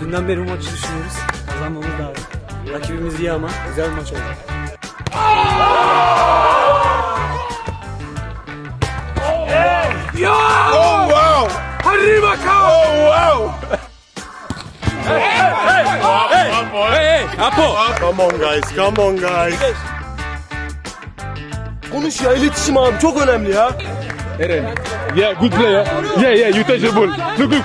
Dünden beri maçı düşünüyoruz. Kazanmamız lazım. Rakibimiz iyi ama güzel bir maç oldu. Oh wow! Arriba, Oh wow! Hey, hey, Apo! Come on guys, come on guys. Konuş ya iletişim abi çok önemli ya. Eren. Yeah, good player. Yeah, yeah, you touch the ball. Look, look.